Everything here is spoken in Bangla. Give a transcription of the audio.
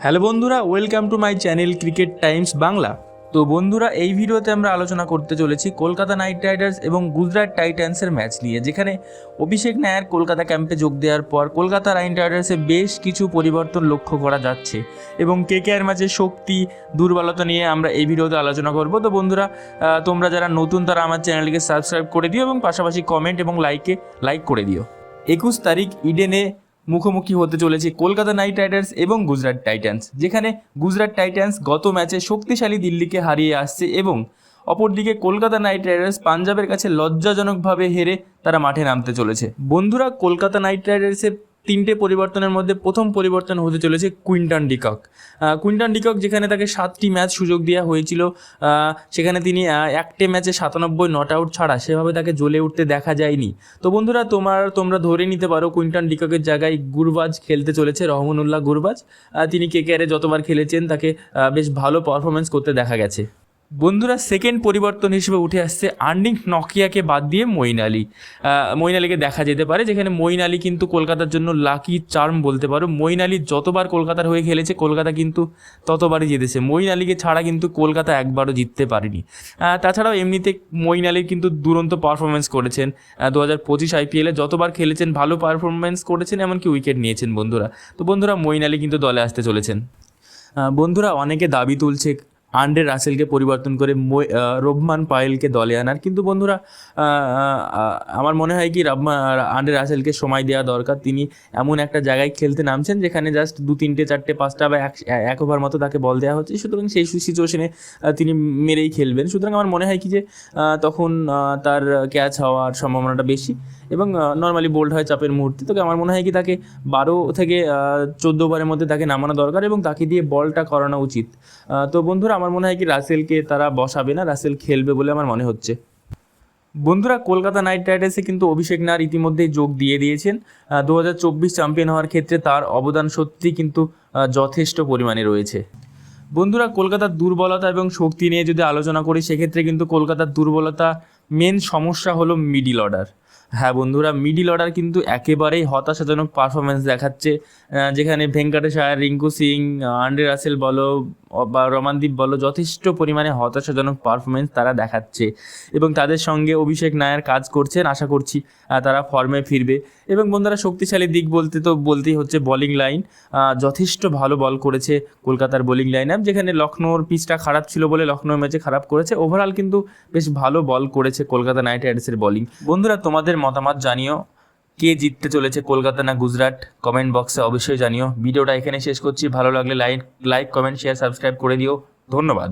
হ্যালো বন্ধুরা, welcome to my channel Cricket Times Bangla. তো বন্ধুরা, এই ভিডিওতে আমরা আলোচনা করতে চলেছি কলকাতা নাইট রাইডার্স এবং গুজরাট টাইটান্সের ম্যাচ নিয়ে, যেখানে অভিষেক নায়ার কলকাতা ক্যাম্পে যোগ দেওয়ার পর কলকাতা নাইট রাইডার্সে বেশ কিছু পরিবর্তন লক্ষ্য করা যাচ্ছে এবং কে কে আর ম্যাচের শক্তি, দুর্বলতা নিয়ে আমরা এই ভিডিওতে আলোচনা করব। তো বন্ধুরা তোমরা যারা নতুন তারা আমার চ্যানেলকে সাবস্ক্রাইব করে দিও এবং পাশাপাশি কমেন্ট এবং লাইকে লাইক করে দিও। একুশ তারিখ ইডেনে মুখোমুখি হতে চলেছে কলকাতা নাইট রাইডার্স এবং গুজরাট টাইটান্স, যেখানে গুজরাট টাইটান্স গত ম্যাচে শক্তিশালী দিল্লিকে হারিয়ে আসছে এবং অপরদিকে কলকাতা নাইট রাইডার্স পাঞ্জাবের কাছে লজ্জাজনকভাবে হেরে তারা মাঠে নামতে চলেছে। বন্ধুরা, কলকাতা নাইট রাইডার্সের তিনটে পরিবর্তনের মধ্যে প্রথম পরিবর্তন হতে চলেছে কুইন্টন ডিকক। কুইন্টন ডিকক যেখানে তাকে সাতটি ম্যাচ সুযোগ দেওয়া হয়েছিল সেখানে তিনি একটে ম্যাচে সাতানব্বই নট আউট ছাড়া সেভাবে তাকে জ্বলে উঠতে দেখা যায়নি। তো বন্ধুরা, তোমার, তোমরা ধরে নিতে পারো কুইন্টন ডিককের জায়গায় গুরবাজ খেলতে চলেছে, রহমানুল্লাহ গুরবাজ। তিনি কেকেআরে যতবার খেলেছেন, তাকে বেশ ভালো পারফরমেন্স করতে দেখা গেছে। বন্ধুরা সেকেন্ড পরিবর্তন হিসেবে উঠে আসছে আর্নিং নকিয়াকে বাদ দিয়ে মঈন আলী। মঈন আলীকে দেখা যেতে পারে, যেখানে মঈন আলী কিন্তু কলকাতার জন্য লাকি চার্ম বলতে পারো। মঈন আলী যতবার কলকাতার হয়ে খেলেছে, কলকাতা কিন্তু ততবারই জিতেছে। মঈন আলীকে ছাড়া কিন্তু কলকাতা একবারও জিততে পারেনি। তাছাড়াও এমনিতে মঈন আলী কিন্তু দুরন্ত পারফরমেন্স করেছেন। দু হাজার পঁচিশ আইপিএলে যতবার খেলেছেন, ভালো পারফরমেন্স করেছেন, এমনকি উইকেট নিয়েছেন বন্ধুরা। তো বন্ধুরা মঈন আলী কিন্তু দলে আসতে চলেছেন। বন্ধুরা, অনেকে দাবি তুলছে আন্ডে রাসেলকে পরিবর্তন করে রোবমান পায়েলকে দলে আনার। কিন্তু বন্ধুরা আমার মনে হয় কি আন্ডে রাসেলকে সময় দেওয়া দরকার। তিনি এমন একটা জায়গায় খেলতে নামছেন যেখানে জাস্ট দু, তিনটে, চারটে, পাঁচটা বা এক ওভার মতো তাকে বল দেওয়া হচ্ছে। সুতরাং সেই সিচুয়েশনে তিনি মেরেই খেলবেন। সুতরাং আমার মনে হয় কি যে তখন তার ক্যাচ হওয়ার সম্ভাবনাটা বেশি। এবং নর্মালি বোল্ড হয় চাপের মুহূর্তে। তো আমার মনে হয় কি তাকে বারো থেকে চোদ্দ ওভারের মধ্যে তাকে নামানো দরকার এবং তাকে দিয়ে বলটা করানো উচিত। তো বন্ধুরা, আমার মনে হয় কি রাসেলকে তারা বসাবে না, রাসেল খেলবে বলে আমার মনে হচ্ছে। বন্ধুরা, কলকাতা নাইট রাইডার্সে কিন্তু অভিষেক নার ইতিমধ্যেই যোগ দিয়ে দিয়েছেন। দু হাজার চব্বিশ চ্যাম্পিয়ন হওয়ার ক্ষেত্রে তার অবদান সত্যি কিন্তু যথেষ্ট পরিমাণে রয়েছে। বন্ধুরা, কলকাতার দুর্বলতা এবং শক্তি নিয়ে যদি আলোচনা করি, সেক্ষেত্রে কিন্তু কলকাতার দুর্বলতা মেন সমস্যা হলো মিডিল অর্ডার হ্যাঁ বন্ধুরা মিডিল অর্ডার কিন্তু একেবারেই হতাশাজনক পারফরমেন্স দেখাচ্ছে। যেখানে ভেঙ্কটেশ আয়ার, রিঙ্কু সিং আন্ড্রে রাসেল বলো বা রমানদীপ বলো, যথেষ্ট পরিমাণে হতাশাজনক পারফরমেন্স তারা দেখাচ্ছে। এবং তাদের সঙ্গে অভিষেক নায়ার কাজ করছেন, আশা করছি তারা ফর্মে ফিরবে। এবং বন্ধুরা, শক্তিশালী দিক বলতে তো বলতেই হচ্ছে বোলিং লাইন যথেষ্ট ভালো বল করেছে কলকাতার বোলিং লাইন আপ যেখানে লখনৌর পিচটা খারাপ ছিল বলে লখনৌ ম্যাচে খারাপ করেছে। ওভারঅল কিন্তু বেশ ভালো বল করেছে কলকাতা নাইট রাইডার্সের বোলিং বন্ধুরা, তোমাদের মতামত জানিও। কে জিততে চলেছে কলকাতা না গুজরাট? কমেন্ট বক্সে অবশ্যই জানিও। ভিডিওটা এখানে শেষ করছি। ভালো লাগলে like like comment share subscribe করে দিও। ধন্যবাদ।